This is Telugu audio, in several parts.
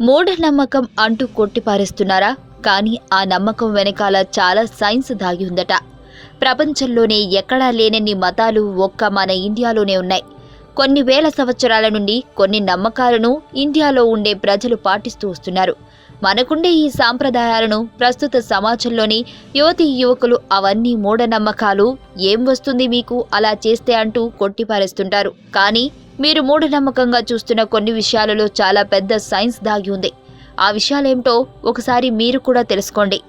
మూఢనమ్మకం అంటూ కొట్టిపారేస్తున్నారా? కానీ ఆ నమ్మకం వెనకాల చాలా సైన్స్ దాగి ఉందట. ప్రపంచంలోనే ఎక్కడా లేనన్ని మతాలు ఒక్క మన ఇండియాలోనే ఉన్నాయి. కొన్ని వేల సంవత్సరాల నుండి కొన్ని నమ్మకాలను ఇండియాలో ఉండే ప్రజలు పాటిస్తూ వస్తున్నారు. మనకుండే ఈ సాంప్రదాయాలను ప్రస్తుత సమాజంలోని యువతి యువకులు అవన్నీ మూఢనమ్మకాలు. ఏం వస్తుంది మీకు అలా చేస్తే అంటూ కొట్టిపారేస్తుంటారు. కానీ మీరు మూఢనమ్మకంగా చూస్తున్న కొన్ని విషయాలలో చాలా పెద్ద సైన్స్ దాగి ఉంది. ఆ విషయాలేమిటో ఒకసారి మీరు కూడా తెలుసుకోండి.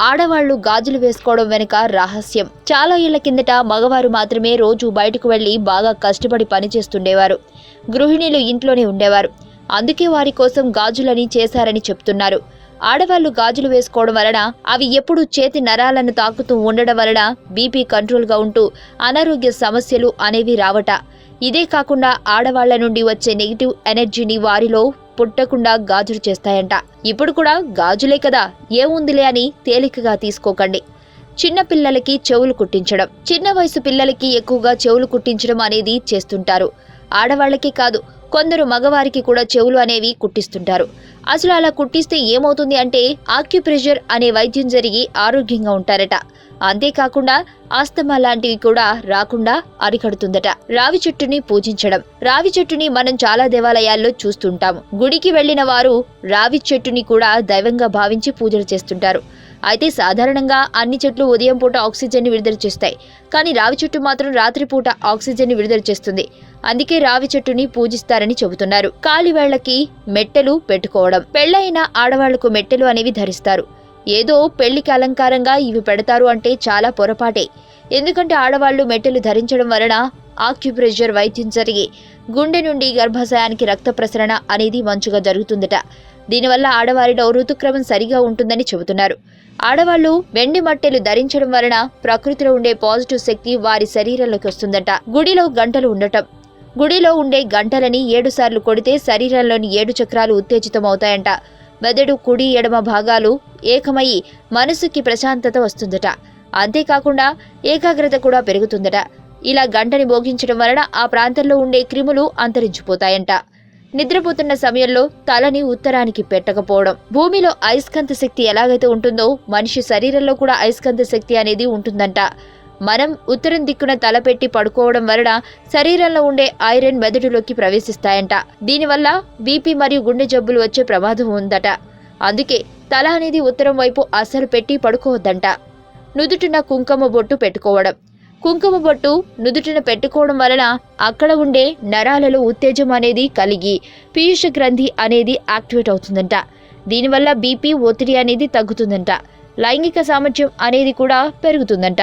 ఆడవాళ్ళు గాజులు వేసుకోవడం వెనుక రహస్యం. చాలా ఏళ్ళ కిందట మగవారు మాత్రమే రోజు బయటకు వెళ్ళి బాగా కష్టపడి పనిచేస్తుండేవారు. గృహిణీలు ఇంట్లోనే ఉండేవారు. అందుకే వారి కోసం గాజులని చేశారని చెప్తున్నారు. ఆడవాళ్ళు గాజులు వేసుకోవడం వలన అవి ఎప్పుడూ చేతి నరాలను తాకుతూ ఉండడం వలన బీపీ కంట్రోల్గా ఉంటూ అనారోగ్య సమస్యలు అనేవి రావట. ఇదే కాకుండా ఆడవాళ్ళ నుండి వచ్చే నెగిటివ్ ఎనర్జీని వారిలో పుట్టకుండా గాజులు చేస్తాయంట. ఇప్పుడు కూడా గాజులే కదా ఏముందిలే అని తేలికగా తీసుకోకండి. చిన్న పిల్లలకి చెవులు కుట్టించడం. చిన్న వయసు పిల్లలకి ఎక్కువగా చెవులు కుట్టించడం అనేది చేస్తుంటారు. ఆడవాళ్ళకి కాదు కొందరు మగవారికి కూడా చెవులు అనేవి కుట్టిస్తుంటారు. అసలు అలా కుట్టిస్తే ఏమవుతుంది అంటే ఆక్యుప్రెషర్ అనే వైద్యం జరిగి ఆరోగ్యంగా ఉంటారట. అంతేకాకుండా ఆస్తమా లాంటివి కూడా రాకుండా అరికడుతుందట. రావి చెట్టుని పూజించడం. రావి చెట్టుని మనం చాలా దేవాలయాల్లో చూస్తుంటాము గుడికి వెళ్ళిన వారు రావి చెట్టుని కూడా దైవంగా భావించి పూజలు చేస్తుంటారు. అయితే సాధారణంగా అన్ని చెట్లు ఉదయం పూట ఆక్సిజన్ని విడుదల చేస్తాయి. కానీ రావి చెట్టు మాత్రం రాత్రిపూట ఆక్సిజన్ని విడుదల చేస్తుంది. అందుకే రావి చెట్టుని పూజిస్తారని చెబుతున్నారు. కాలివేళ్ళకి మెట్టెలు పెట్టుకోవడం. పెళ్ళైన ఆడవాళ్ళకు మెట్టెలు అనేవి ధరిస్తారు. ఏదో పెళ్ళికి అలంకారంగా ఇవి పెడతారు అంటే చాలా పొరపాటే. ఎందుకంటే ఆడవాళ్ళు మెట్టెలు ధరించడం వలన ఆక్యుప్రెషర్ వైద్యం జరిగి గుండె నుండి గర్భాశయానికి రక్త ప్రసరణ అనేది మంచుగా జరుగుతుందట. దీనివల్ల ఆడవారిలో ఋతుక్రమం సరిగా ఉంటుందని చెబుతున్నారు. ఆడవాళ్ళు వెండి మట్టెలు ధరించడం వలన ప్రకృతిలో ఉండే పాజిటివ్ శక్తి వారి శరీరంలోకి వస్తుందట. గుడిలో గంటలు ఉండటం. గుడిలో ఉండే గంటలని ఏడు సార్లు కొడితే శరీరంలోని ఏడు చక్రాలు ఉత్తేజితమవుతాయంట. మెదడు కుడి ఎడమ భాగాలు ఏకమయ్యి మనసుకి ప్రశాంతత వస్తుందట. అంతేకాకుండా ఏకాగ్రత కూడా పెరుగుతుందట. ఇలా గంటని భోగించడం వలన ఆ ప్రాంతంలో ఉండే క్రిములు అంతరించిపోతాయంట. నిద్రపోతున్న సమయంలో తలని ఉత్తరానికి పెట్టకపోవడం. భూమిలో అయస్కాంత శక్తి ఎలాగైతే ఉంటుందో మనిషి శరీరంలో కూడా అయస్కాంత శక్తి అనేది ఉంటుందంట. మనం ఉత్తరం దిక్కున తల పెట్టి పడుకోవడం వలన శరీరంలో ఉండే ఐరన్ మెదడులోకి ప్రవేశిస్తాయంట. దీనివల్ల బీపీ మరియు గుండె జబ్బులు వచ్చే ప్రమాదం ఉందట. అందుకే తల అనేది ఉత్తరం వైపు అస్సలు పెట్టి పడుకోవద్దంట. నుదుటిన కుంకుమ బొట్టు పెట్టుకోవడం. కుంకుమ బొట్టు నుదుటిన పెట్టుకోవడం వలన అక్కడ ఉండే నరాలలో ఉత్తేజం అనేది కలిగి పీయూష గ్రంథి అనేది యాక్టివేట్ అవుతుందంట. దీనివల్ల బీపీ ఒత్తిడి అనేది తగ్గుతుందంట. లైంగిక సామర్థ్యం అనేది కూడా పెరుగుతుందంట.